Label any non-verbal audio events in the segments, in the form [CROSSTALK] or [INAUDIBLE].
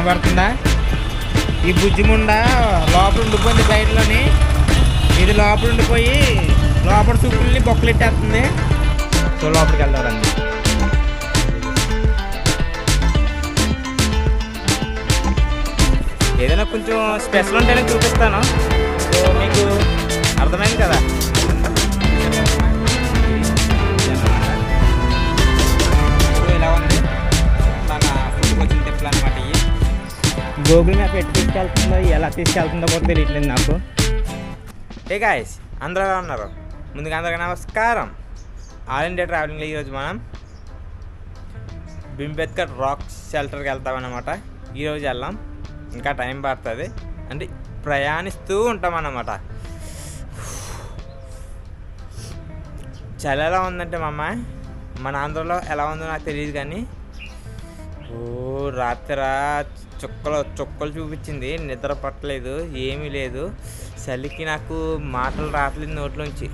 కనబడుతుందా? ఈ బుజ్జిముండ లోపల ఉండిపోయింది బయటలోని. ఇది లోపల ఉండిపోయి లోపల చూపుల్ని బొక్కలెట్టేస్తుంది. సో లోపలికి వెళ్దాం ఏదైనా కొంచెం స్పెషల్ ఉంటేనే చూపిస్తాను. సో మీకు అర్థమైంది కదా? గూగుల్ మ్యాప్ ఎటు తీసుకెళ్తుందో ఎలా తీసుకెళ్తుందో కూడా తెలియట్లేదు నాకు. ఏ గాయస్ అందరూ ఎలా ఉన్నారు? ముందుగా అందరికీ నమస్కారం. ఆల్ ఇండియా ట్రావెలింగ్లో ఈరోజు మనం బింబేద్కర్ రాక్ షెల్టర్కి వెళ్తామన్నమాట ఈరోజు వెళ్ళాం ఇంకా టైం పడుతుంది. అంటే ప్రయాణిస్తూ ఉంటాం అన్నమాట. చలి ఎలా ఉందంటే మా అమ్మాయి మన ఆంధ్రలో ఎలా ఉందో నాకు తెలియదు కానీ ఓ రాత్రి చుక్కలు చుక్కలు చూపించింది. నిద్ర పట్టలేదు ఏమీ లేదు. చలికి నాకు మాటలు రావట్లేదు నోట్లోంచి.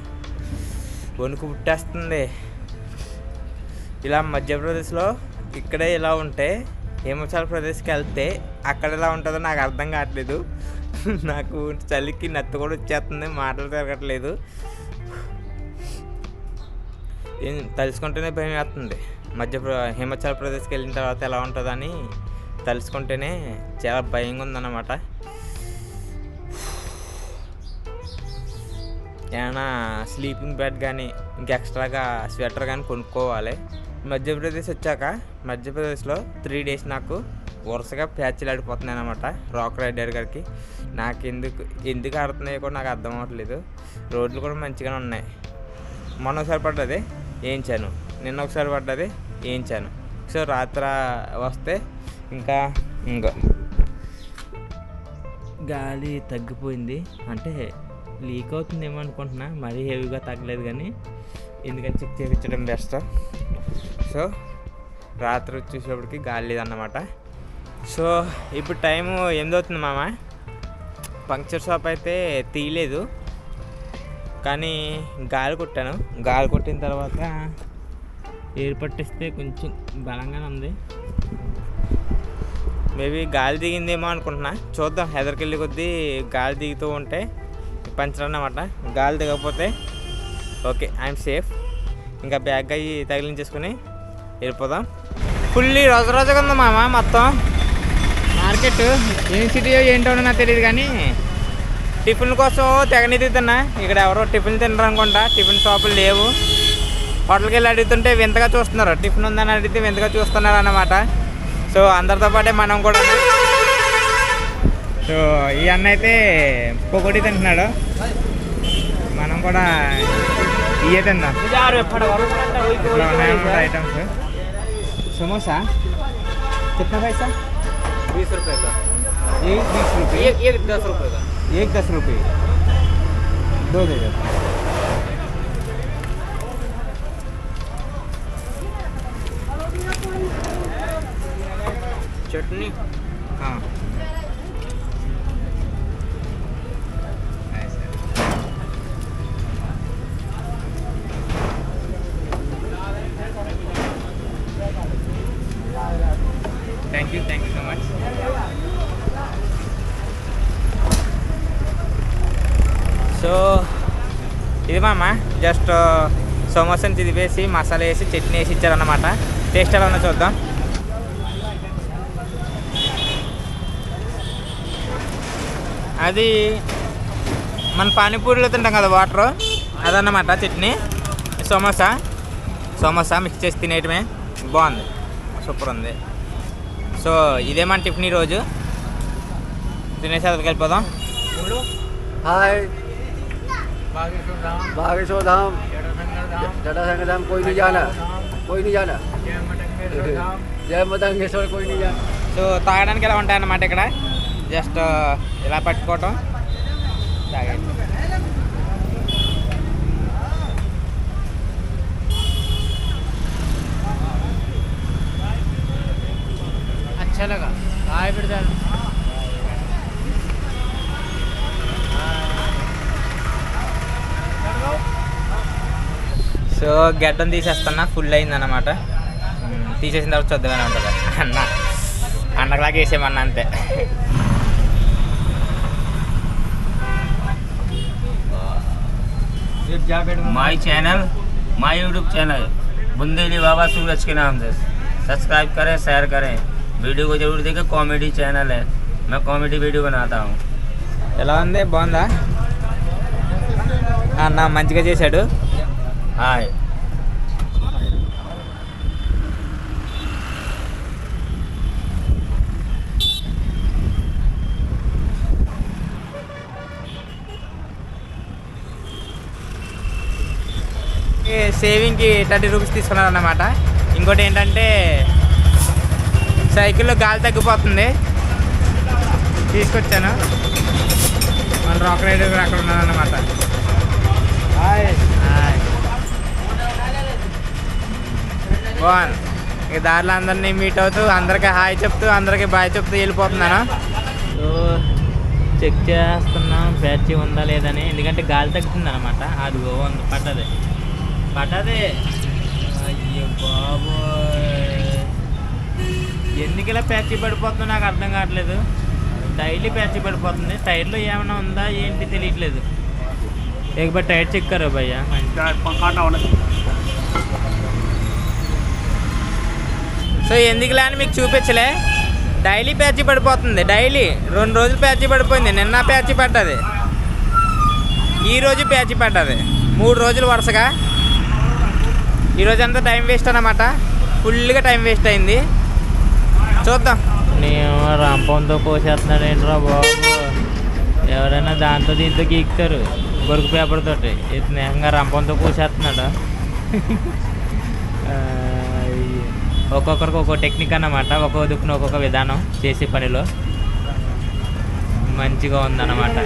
వణుకు పుట్టేస్తుంది. ఇలా మధ్యప్రదేశ్లో ఇక్కడే ఇలా ఉంటే హిమాచల్ ప్రదేశ్కి వెళ్తే అక్కడ ఎలా ఉంటుందో నాకు అర్థం కావట్లేదు. నాకు చలికి నత్తు కూడా వచ్చేస్తుంది మాటలు తిరగట్లేదు. ఏం తలుచుకుంటేనే భయం వేస్తుంది. మధ్య హిమాచల్ ప్రదేశ్కి వెళ్ళిన తర్వాత ఎలా ఉంటుందని. తలుచుకుంటేనే చాలా భయంగా ఉందన్నమాట ఏమైనా స్లీపింగ్ బెడ్ కానీ ఇంకా ఎక్స్ట్రాగా స్వెటర్ కానీ కొనుక్కోవాలి. మధ్యప్రదేశ్ వచ్చాక మధ్యప్రదేశ్లో త్రీ డేస్ నాకు వరుసగా ప్యాచ్లు ఆడిపోతున్నాయి అనమాట రాక్ రైడర్ గారికి. నాకు ఎందుకు ఎందుకు ఆడుతున్నాయో కూడా నాకు అర్థం అవ్వట్లేదు. రోడ్లు కూడా మంచిగానే ఉన్నాయి. మొన్న ఒకసారి పడ్డది వేయించాను నిన్న ఒకసారి పడ్డది వేయించాను సో రాత్ర వస్తే ఇంకా ఇంకా. గాలి తగ్గిపోయింది. అంటే లీక్ అవుతుందేమో అనుకుంటున్నా. మరీ హెవీగా తగ్గలేదు కానీ ఎందుకంటే చెక్ చేయించడం బెస్ట్ సో రాత్రి వచ్చేసేపటికి గాలి లేదన్నమాట. సో ఇప్పుడు టైము ఎనిమిది మామ? పంక్చర్ షాప్ అయితే తీయలేదు. కానీ గాలి కొట్టాను. గాలి కొట్టిన తర్వాత ఏర్పట్టిస్తే కొంచెం బలంగానే ఉంది. మేబీ గాలి దిగిందేమో అనుకుంటున్నా. చూద్దాం ఎదరికెళ్ళి కొద్దీ గాలి దిగుతూ ఉంటే పంచరన్నమాట. గాలి దిగకపోతే ఓకే ఐఎమ్ సేఫ్. ఇంకా బ్యాగ్ అయ్యి తగిలించేసుకుని వెళ్ళిపోదాం. ఫుల్లీ రోజు రోజుగా ఉంది మామ మొత్తం. మార్కెట్ ఏం సిటీయో ఏంటో నాకు తెలియదు కానీ టిఫిన్ కోసం తెగని తిన్నా. ఇక్కడ ఎవరో టిఫిన్ తినరు అనుకుంటా. టిఫిన్ షాపులు లేవు. హోటల్కి వెళ్ళి అడుగుతుంటే వింతగా చూస్తున్నారు. టిఫిన్ ఉందని అడిగితే వింతగా చూస్తున్నారు అన్నమాట సో అందరితో పాటే మనం కూడా సో ఈ అన్న అయితే పొగడి తింటున్నాడు మనం కూడా ఇవే తిందాం ఇట్లా ఉన్నాయన్నమాట ఐటమ్స్ సమోసా कितना पैसा बीस रुपए का एक बीस रुपये एक एक दस रुपए का एक दस रुपये दो दे दो chutney. Thank you thank you so much so ఇది అమ్మ జస్ట్ uh, సోమోసం ఇది వేసి మసాలా వేసి చట్నీ వేసి ఇచ్చారన్నమాట. టేస్ట్ ఎలా ఉన్నా చూద్దాం. అది మన పానీపూరిలో తింటాం కదా వాటర్ అదన్నమాట చట్నీ సమోసా సమోసా మిక్స్ చేసి తినేయటమే బాగుంది సూపర్ ఉంది సో ఇదే మన టిఫిన్ ఈరోజు తినేసి అదరికి వెళ్ళిపోదాం हाय बागेश्वर धाम बागेश्वर धाम जटाशंकर धाम जटाशंकर धाम कोई नहीं जाना कोई नहीं जाना जय मटंगेश्वर धाम जय मदंगेश्वर कोई नहीं जाना సో తాగడానికి ఎలా ఉంటాయన్నమాట ఇక్కడ జస్ట్ ఇలా పట్టుకోవటం. తాగండి అచ్చలగా. రాయి పెడతాను సో గడ్డం తీసేస్తున్నా. ఫుల్ అయిందన్నమాట. తీసేసిన తర్వాత చూద్దామని ఉంటుంది అన్న అన్నలాగా వేసేమన్నా అంతే. my channel my YouTube channel Bundeli Baba Suraj के नाम से सब्सक्राइब करें शेयर करें वीडियो को जरूर देखें कॉमेडी चैनल है मैं कॉमेडी वीडियो बनाता हूँ ఎలా ఉంది బాగుందా అన్న మంచిగా చేశాడు हाय సేవింగ్కి థర్టీ రూపీస్ తీసుకున్నారు అన్నమాట ఇంకోటి ఏంటంటే సైకిల్లో గాలి తగ్గిపోతుంది. తీసుకొచ్చాను. మన రాక్ రైడర్ అక్కడ హాయ్ బాగుంది ఇక దారిలో అందరినీ మీట్ అవుతూ అందరికీ హాయ్ చెప్తూ అందరికీ బాయ్ చెప్తూ వెళ్ళిపోతున్నాను. సో చెక్ చేస్తున్నాం బ్యాచ్ ఉందా లేదని ఎందుకంటే గాలి తగ్గుతుంది అనమాట అది ఉంది పడ్డది. పడ్డది అయ్యో బాబోయ్ ఎందుకు ఇలా ప్యాచ్ పడిపోతుందో నాకు అర్థం కావట్లేదు డైలీ ప్యాచ్ పడిపోతుంది టైర్లో ఏమైనా ఉందా ఏంటి తెలియట్లేదు एक बार टायर चेक करो भैया సో ఎందుకులే అని మీకు చూపించలే డైలీ ప్యాచ్ పడిపోతుంది డైలీ రెండు రోజులు ప్యాచ్ పడిపోయింది నిన్న ప్యాచ్ పడ్డది ఈ రోజు ప్యాచ్ పడ్డది మూడు రోజులు వరుసగా ఈరోజు అంతా టైం వేస్ట్ అనమాట ఫుల్గా టైం వేస్ట్ అయింది. చూద్దాం. నేను రంపంతో కోసేస్తున్నాడు ఏంట్రా బాబు? ఎవరైనా దాంతో దీంతో గీకుతారు. బొరుకు పేపర్ తోటి. స్నేహంగా రంపంతో కోసేస్తున్నాడు? ఒక్కొక్కరికి ఒక్కో టెక్నిక్ అన్నమాట. ఒక్కొక్క దుక్కున ఒక్కొక్క విధానం చేసే పనిలో. మంచిగా ఉందన్నమాట.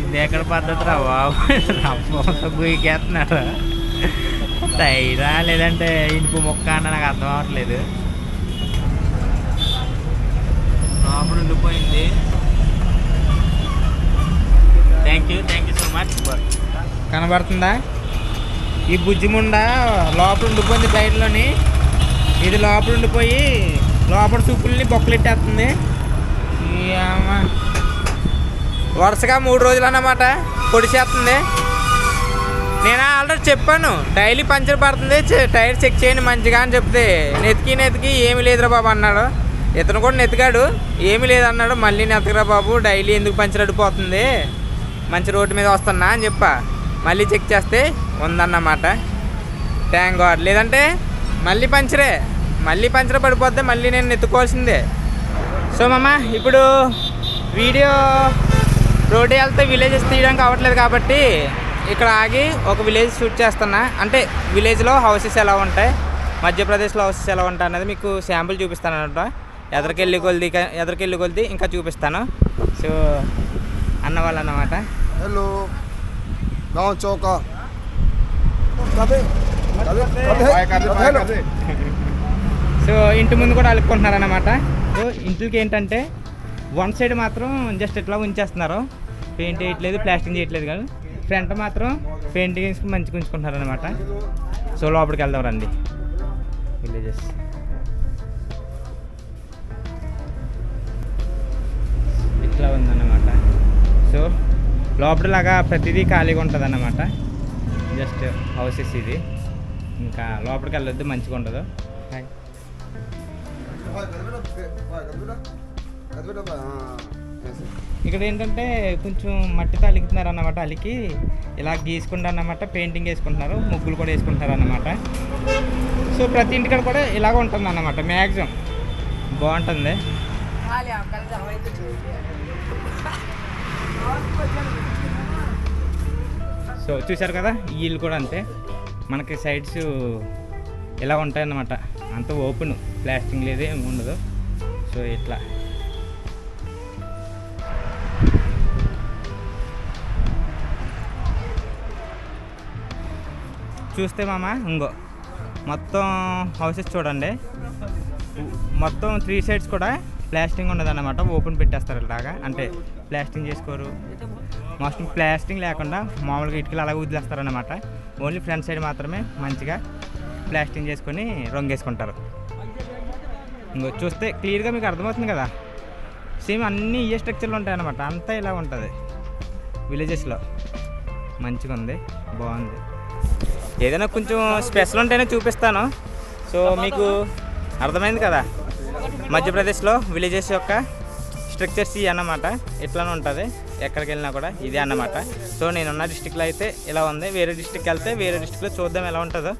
ఇది ఎక్కడ పద్ధతి రా బాబు? రంపంతో గీకేస్తున్నాడు? టైరా లేదంటే ఇనుపు మొక్క అన్న నాకు అర్థం అవ్వట్లేదు లోపల ఉండిపోయింది. Thank you thank you so much కనబడుతుందా? ఈ బుజ్జిముండ లోపల ఉండిపోయింది బయటలోని. ఇది లోపల ఉండిపోయి లోపల చూపుల్ని బొక్కలెట్టేస్తుంది. వరుసగా మూడు రోజులు అన్నమాట పొడిచేస్తుంది నేను ఆల్రెడీ చెప్పాను డైలీ పంచర్ పడుతుంది చె- టైర్ చెక్ చేయండి మంచిగా అని చెప్తే. నెతికి నెతికి ఏమి లేదురా బాబు అన్నాడు. ఇతను కూడా నెతికాడు ఏమీ లేదన్నాడు మళ్ళీ నెతకరా బాబు డైలీ ఎందుకు పంచర్ అడిపోతుంది మంచి రోడ్డు మీద వస్తున్నా అని చెప్పా. మళ్ళీ చెక్ చేస్తే ఉందన్నమాట. ట్యాంక్ గాడ్ లేదంటే మళ్ళీ పంచరే. మళ్ళీ పంచర్ పడిపోద్ది మళ్ళీ నేను నెత్తుకోవాల్సిందే. సో మామ ఇప్పుడు వీడియో రోడ్డు వెళ్తే విలేజెస్ తీయడానికి అవ్వట్లేదు కాబట్టి ఇక్కడ ఆగి ఒక విలేజ్ షూట్ చేస్తున్నా. అంటే విలేజ్లో హౌసెస్ ఎలా ఉంటాయి? మధ్యప్రదేశ్లో హౌసెస్ ఎలా ఉంటాయి అనేది మీకు శాంపుల్ చూపిస్తాను అనమాట. ఎదరికెళ్ళి కొలిది ఎదరికెళ్ళి కొలిది ఇంకా చూపిస్తాను. సో అన్నవాళ్ళు అన్నమాట హలో చౌక సో ఇంటి ముందు కూడా అలుక్కుంటున్నారు అనమాట. సో ఇంట్లోకి ఏంటంటే వన్ సైడ్ మాత్రం జస్ట్ ఇట్లా ఉంచేస్తున్నారు. పెయింట్ చేయట్లేదు ప్లాస్టింగ్ చేయట్లేదు కానీ ఫ్రంట్ మాత్రం పెయింటింగ్స్ మంచిగా ఉంచుకుంటున్నారు అనమాట సో లోపలికి వెళ్దాం రండి. విలేజెస్ ఇట్లా ఉందన్నమాట. సో లోపలలాగా ప్రతిదీ ఖాళీగా ఉంటుంది అన్నమాట జస్ట్ హౌసెస్ ఇది. ఇంకా లోపలికి వెళ్ళొద్దు మంచిగా ఉండదు. హాయ్ ఇక్కడ ఏంటంటే కొంచెం మట్టితో అలికితున్నారు అన్నమాట అలికి. ఇలా గీసుకుంటారు అన్నమాట పెయింటింగ్ వేసుకుంటున్నారు ముగ్గులు కూడా వేసుకుంటున్నారు అన్నమాట సో ప్రతి ఇంటికాడ కూడా ఇలాగ ఉంటుంది అన్నమాట మ్యాక్సిమం బాగుంటుంది సో చూసారు కదా ఇల్లు కూడా అంతే. మనకి సైడ్స్ ఇలా ఉంటాయన్నమాట. అంత ఓపెన్ ప్లాస్టింగ్ లేదు ఏమి ఉండదు. సో ఇట్లా. చూస్తే మామ? ఇంకో మొత్తం హౌసెస్ చూడండి. మొత్తం త్రీ సైడ్స్ కూడా ప్లాస్టింగ్ ఉండదన్నమాట ఓపెన్ పెట్టేస్తారు ఇలాగా. అంటే ప్లాస్టింగ్ చేసుకోరు. మొత్తం ప్లాస్టింగ్ లేకుండా మామూలుగా ఇటుకలు అలాగే వదిలేస్తారనమాట ఓన్లీ ఫ్రంట్ సైడ్ మాత్రమే మంచిగా ప్లాస్టింగ్ చేసుకొని రంగు వేసుకుంటారు ఇంకో చూస్తే క్లియర్గా మీకు అర్థమవుతుంది కదా? సేమ్ అన్నీ ఏ స్ట్రక్చర్లు ఉంటాయన్నమాట. అంతా ఇలా ఉంటుంది. విలేజెస్లో మంచిగా ఉంది బాగుంది. ఏదైనా కొంచెం స్పెషల్ ఉంటేనే చూపిస్తాను. సో మీకు అర్థమైంది కదా? మధ్యప్రదేశ్లో విలేజెస్ యొక్క స్ట్రక్చర్స్ ఇవి అన్నమాట. ఇట్లానే ఉంటుంది. ఎక్కడికి వెళ్ళినా కూడా ఇదే అన్నమాట. సో నేనున్న డిస్టిక్లో అయితే ఇలా ఉంది. వేరే డిస్టిక్కి వెళ్తే వేరే డిస్టిక్లో చూద్దాం ఎలా ఉంటుందో.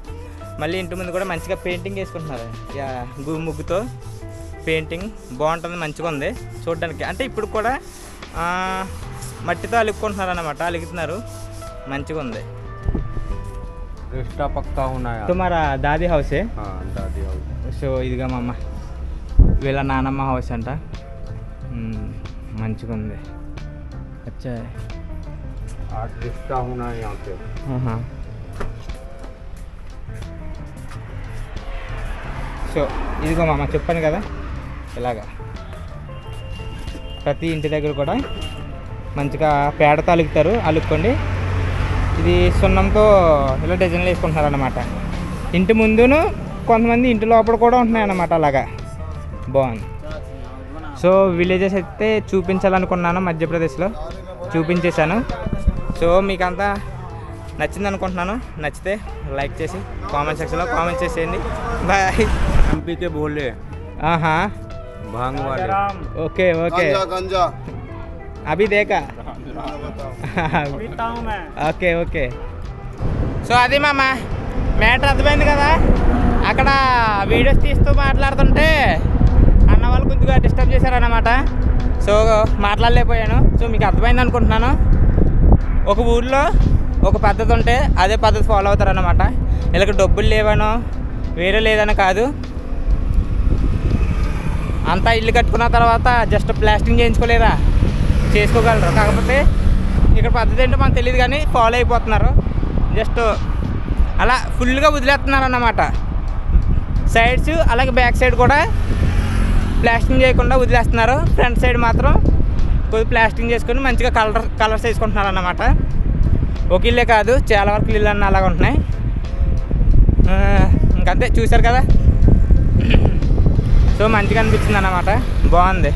మళ్ళీ ఇంటి ముందు కూడా మంచిగా పెయింటింగ్ వేసుకుంటున్నారు. యా, గు- ముగ్గుతో పెయింటింగ్ బాగుంటుంది మంచిగా ఉంది చూడడానికి. అంటే ఇప్పుడు కూడా మట్టితో అలుక్కుంటున్నారు అన్నమాట. అలుగుతున్నారు. మంచిగా ఉంది. रिश्ता पक्का होना है తుమారా దాది హౌసే हाँ दादी हाउस సో ఇదిగా మా అమ్మ వీళ్ళ నానమ్మ హౌస్ అంట మ్మ్, మంచిగా ఉంది అచ్చా आज रिश्ता होना है यहाँ पे ఆహా. సో ఇదిగో మామ చెప్పాను కదా ఇలాగా ప్రతి ఇంటి దగ్గర కూడా మంచిగా పేడతో అలుగుతారు అలుక్కోండి ఇది సున్నంతో ఇలా డిజైన్లు వేసుకుంటున్నారు అనమాట ఇంటి ముందును కొంతమంది ఇంటి లోపల కూడా ఉంటున్నాయి అనమాట అలాగా. బాగుంది. సో విలేజెస్ అయితే చూపించాలనుకున్నాను మధ్యప్రదేశ్లో. చూపించేశాను. సో మీకంతా నచ్చింది అనుకుంటున్నాను నచ్చితే లైక్ చేసి కామెంట్ సెక్షన్లో కామెంట్ చేసేయండి. బాయ్. ఎంపీకే బోలే ఆహా. Okay okay. అభి దేకా ఓకే ఓకే సో అది మామ మ్యాటర్ అర్థమైంది కదా? అక్కడ వీడియోస్ తీస్తూ మాట్లాడుతుంటే అన్న వాళ్ళు కొద్దిగా డిస్టర్బ్ చేశారన్నమాట. సో మాట్లాడలేకపోయాను. సో మీకు అర్థమైంది అనుకుంటున్నాను. ఒక ఊర్లో ఒక పద్ధతి ఉంటే అదే పద్ధతి ఫాలో అవుతారన్నమాట. వీళ్ళకి డబ్బులు లేవనో వేరే లేదనో కాదు. అంతా ఇల్లు కట్టుకున్న తర్వాత జస్ట్ ప్లాస్టింగ్ చేయించుకోలేరా చేసుకోగలరు. కాకపోతే ఇక్కడ పద్ధతి ఏంటో మనకు తెలియదు కానీ ఫాలో అయిపోతున్నారు. జస్ట్ అలా ఫుల్గా వదిలేస్తున్నారు అన్నమాట సైడ్స్ అలాగే బ్యాక్ సైడ్ కూడా ప్లాస్టింగ్ చేయకుండా వదిలేస్తున్నారు. ఫ్రంట్ సైడ్ మాత్రం కొద్ది ప్లాస్టింగ్ చేసుకొని మంచిగా కలర్ కలర్స్ వేసుకుంటున్నారు అన్నమాట ఒక ఇల్లే కాదు చాలా వరకు ఇల్లు అన్న అలాగ ఉంటున్నాయి. ఇంకంతే చూశారు కదా? సో మంచిగా అనిపించింది అన్నమాట బాగుంది.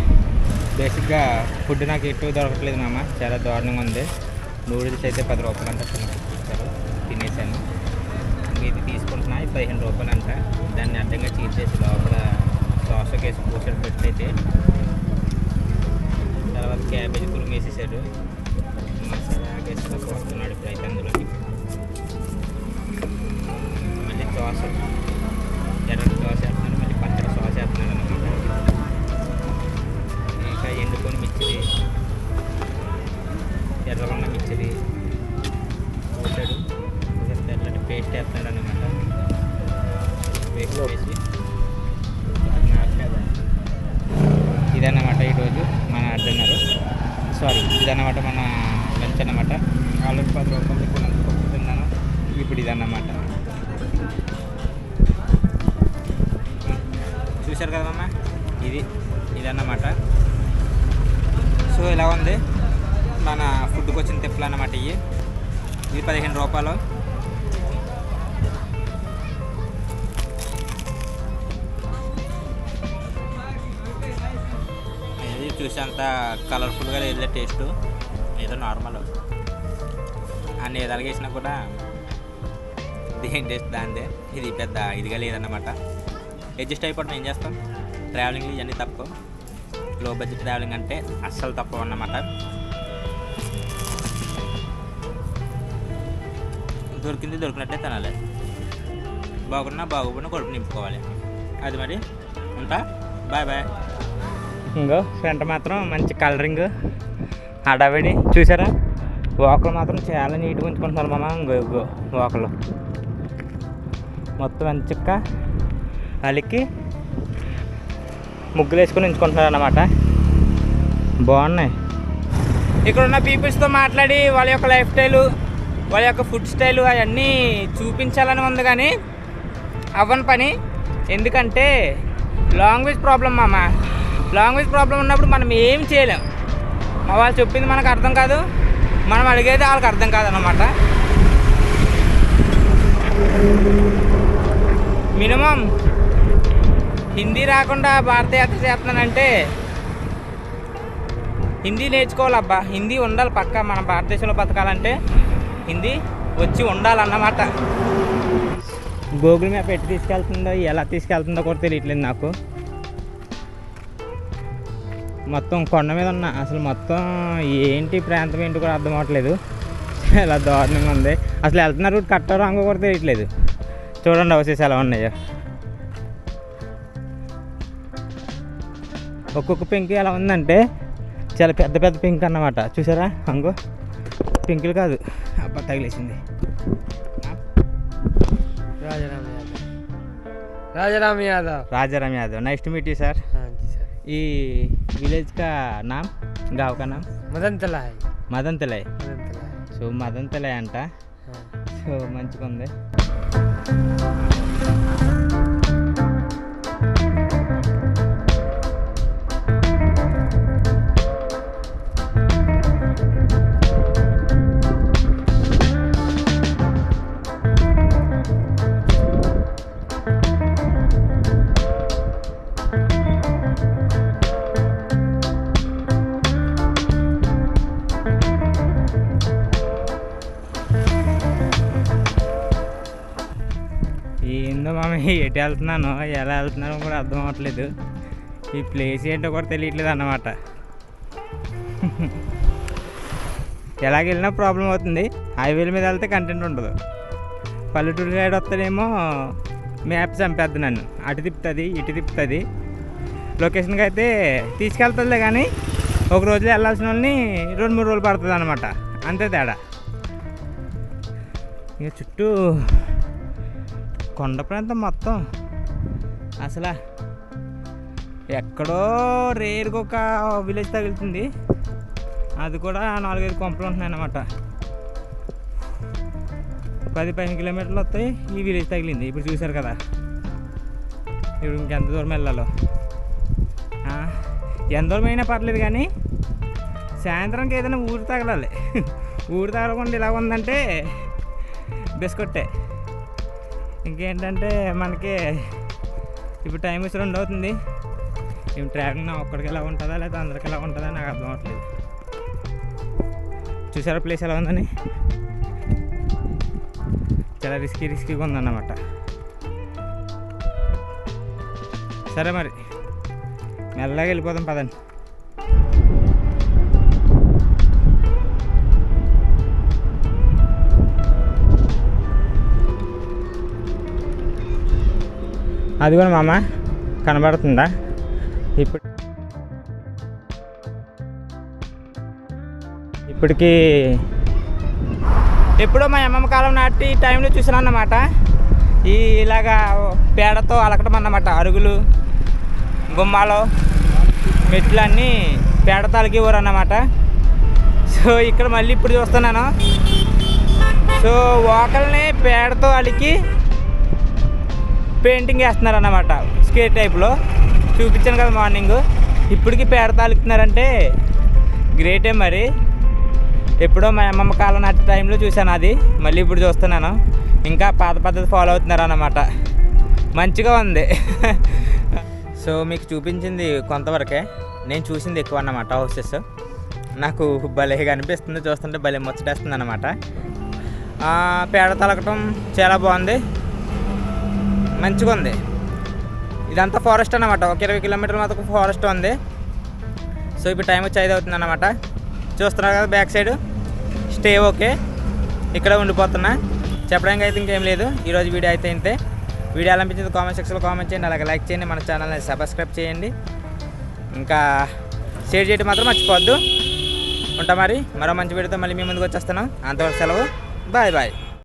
బేసిక్గా ఫుడ్ నాకు ఎక్కువ దొరకట్లేదు మామ. చాలా దారుణంగా ఉంది. నూడిల్స్ అయితే పది రూపాయలు అంట ఇచ్చారు తినేసాను. ఇది తీసుకుంటున్నా. పదిహేను రూపాయలు అంట. దాన్ని అడ్డంగా చీల్చేసి లోపల సాస్ వేసి పూసడు పెట్టయితే తర్వాత క్యాబేజ్ తురుము వేసేసాడు. మసాలా వేసి పోస్తున్నాడు ఇప్పుడైతే అందులోకి. మళ్ళీ దోశ లంచ్ అన్నమాట ఆల్రెడీ పది రూపాయలు ఇప్పుడు అంత తిన్నాను. ఇప్పుడు ఇదన్నమాట. చూశారు కదమ్మా ఇది ఇదన్నమాట. సో ఇలా ఉంది? మన ఫుడ్కి వచ్చిన తిప్పలు అన్నమాట ఇవి ఇది పదిహేను రూపాయలు. ఇది చూసి అంత కలర్ఫుల్గా లేదు టేస్ట్. ఏదో నార్మల్ అన్ని విధాలుగా వేసినా కూడా దేని టేస్ట్ దాందే ఇది పెద్ద ఇదిగా లేదన్నమాట. అడ్జస్ట్ అయిపోవడం ఏం చేస్తాం? ట్రావెలింగ్ ఇవన్నీ తప్పు. లో బడ్జెట్ ట్రావెలింగ్ అంటే అస్సలు తప్పు అన్నమాట. దొరికింది దొరికినట్టే తినాలి. బాగున్నా బాగోకుండా కడుపు నింపుకోవాలి. అది మరి. ఉంటా? బాయ్ బాయ్ ఇంకో ఫ్రంట్ మాత్రం మంచి కలరింగ్ హడావిడి. చూసారా? వాకలు మాత్రం చాలా నీట్గా ఉంచుకుంటున్నారు మామ. ఇంకో వాకలు. మొత్తం మంచిగా అలికి ముగ్గులు వేసుకొని ఉంచుకుంటున్నారు అన్నమాట బాగున్నాయి. ఇక్కడ ఉన్న పీపుల్స్తో మాట్లాడి వాళ్ళ యొక్క లైఫ్ స్టైలు వాళ్ళ యొక్క ఫుడ్ స్టైలు అవన్నీ చూపించాలని ఉంది కానీ అవ్వని పని. ఎందుకంటే లాంగ్వేజ్ ప్రాబ్లం మామ. లాంగ్వేజ్ ప్రాబ్లం ఉన్నప్పుడు మనం ఏం చేయలేం. వాళ్ళు చెప్పింది మనకు అర్థం కాదు. మనం అడిగేది వాళ్ళకి అర్థం కాదు అన్నమాట మినిమం హిందీ రాకుండా భారతయాత్ర చేస్తున్నానంటే హిందీ నేర్చుకోవాలబ్బా. హిందీ ఉండాలి పక్క మన భారతదేశంలో బతకాలంటే. హిందీ వచ్చి ఉండాలన్నమాట. గూగుల్ మ్యాప్ ఎటు తీసుకెళ్తుందో ఎలా తీసుకెళ్తుందో కూడా తెలియట్లేదు నాకు. మొత్తం కొండ మీద ఉన్న అసలు మొత్తం ఏంటి ప్రాంతం ఏంటి కూడా అర్థం అవ్వట్లేదు. ఇలా దారుణంగా ఉంది. అసలు వెళ్తున్న రూట్ కట్ట రాంగో కూడా తెలియట్లేదు. చూడండి అవశేషం ఎలా ఉన్నాయో. ఒక్కొక్క పెంకి ఎలా ఉందంటే చాలా పెద్ద పెద్ద పెంక్ అన్నమాట. చూసారా? అంగో. పెంకులు కాదు. అబ్బా తగిలేసింది. Rajarama Yadav. Rajarama Yadav. Rajarama Yadav. Nice to meet you sir हाँ जी सर ఈ విలేజ్ का नाम गाँव का नाम मदन तला है మదన్ తలై मदन तला है సో మదన్ తలై అంట हाँ సో మంచిగా ఉంది ఏందో మామ ఎటు వెళ్తున్నాను ఎలా వెళ్తున్నానో కూడా అర్థం అవ్వట్లేదు. ఈ ప్లేస్ ఏంటో కూడా తెలియట్లేదు అన్నమాట. ఎలాగెళ్ళినా ప్రాబ్లం అవుతుంది. హైవేల మీద వెళ్తే కంటెంట్ ఉండదు. పల్లెటూరు సైడ్ వస్తేనేమో మ్యాప్ చంపేద్ది నన్ను. అటు తిప్పుతుంది ఇటు తిప్పుతుంది. లొకేషన్కి అయితే తీసుకెళ్తుందిలే కానీ ఒక రోజులో వెళ్ళాల్సిన వాళ్ళని రెండు మూడు రోజులు పడుతుంది అనమాట అంతే తేడా. ఇక చుట్టూ కొండ ప్రాంతం మొత్తం. అసలు ఎక్కడో రేరుగా ఒక విలేజ్ తగులుతుంది. అది కూడా నాలుగైదు కొంపలు ఉంటున్నాయి అన్నమాట. పది పదిహేను కిలోమీటర్లు వస్తాయి. ఈ విలేజ్ తగిలింది. ఇప్పుడు చూశారు కదా. ఇప్పుడు ఇంకెంత దూరం వెళ్ళాలో. ఎంత దూరం అయినా పర్లేదు కానీ సాయంత్రంకి ఏదైనా ఊరు తగలాలి. [LAUGHS] ఊరు తగలకుండా ఇలా ఉందంటే బిస్కొట్టే. ఇంకేంటంటే మనకి ఇప్పుడు టైం వచ్చి రెండు అవుతుంది. ఇప్పుడు ట్రాకింగ్ నా ఒక్కడికి ఎలా ఉంటుందా లేదా అందరికి ఎలా ఉంటుందా నాకు అర్థం అవట్లేదు. చూసారా ప్లేస్ ఎలా ఉందని? చాలా రిస్కీ రిస్కీగా ఉందన్నమాట. సరే మరి మెల్లగా వెళ్ళిపోదాం పదండి. అది కూడా మామ కనబడుతుందా? ఇప్పుడు ఇప్పటికి ఎప్పుడో మా అమ్మమ్మ కాలం నాటి టైంలో చూసాను అన్నమాట. ఈ ఇలాగా పేడతో అలకటం అన్నమాట. అరుగులు గుమ్మాలు మెట్లు అన్నీ పేడతో అలిగేవారు అన్నమాట. సో ఇక్కడ మళ్ళీ ఇప్పుడు చూస్తున్నాను. సో ఓకల్ని పేడతో అలికి పెయింటింగ్ వేస్తున్నారు అన్నమాట స్కేట్ టైప్లో. చూపించాను కదా మార్నింగ్. ఇప్పటికి పేడ తాలుతున్నారంటే గ్రేటే మరి. ఎప్పుడో మా అమ్మమ్మ కాలం నాటి టైంలో చూశాను అది. మళ్ళీ ఇప్పుడు చూస్తున్నాను. ఇంకా పాత పద్ధతి ఫాలో అవుతున్నారు అన్నమాట మంచిగా ఉంది. [LAUGHS] సో మీకు చూపించింది కొంతవరకే. నేను చూసింది ఎక్కువ అన్నమాట హౌసెస్. నాకు భలేగా అనిపిస్తుంది. చూస్తుంటే భలే ముచ్చటేస్తుంది అన్నమాట పేడ తలకటం చాలా బాగుంది. మంచిగా ఉంది. ఇదంతా ఫారెస్ట్ అన్నమాట. ఒక ఇరవై కిలోమీటర్ల మాత్రం ఫారెస్ట్ ఉంది. సో ఇప్పుడు టైం వచ్చి ఐదు అవుతుంది అనమాట చూస్తున్నారు కదా బ్యాక్ సైడ్ స్టే ఓకే ఇక్కడ ఉండిపోతున్నా. చెప్పడానికి అయితే ఇంకేం లేదు. ఈరోజు వీడియో అయితే ఇంతే. వీడియో ఎలా అనిపించింది కామెంట్ సెక్షన్లో కామెంట్ చేయండి. అలాగే లైక్ చేయండి. మన ఛానల్ని సబ్స్క్రైబ్ చేయండి. ఇంకా షేర్ చేయడం మాత్రం మర్చిపోవద్దు. ఉంటా మరి. మరో మంచి వీడియోతో మళ్ళీ మీ ముందుకు వచ్చేస్తున్నాం. అంతవరకు సెలవు. Bye bye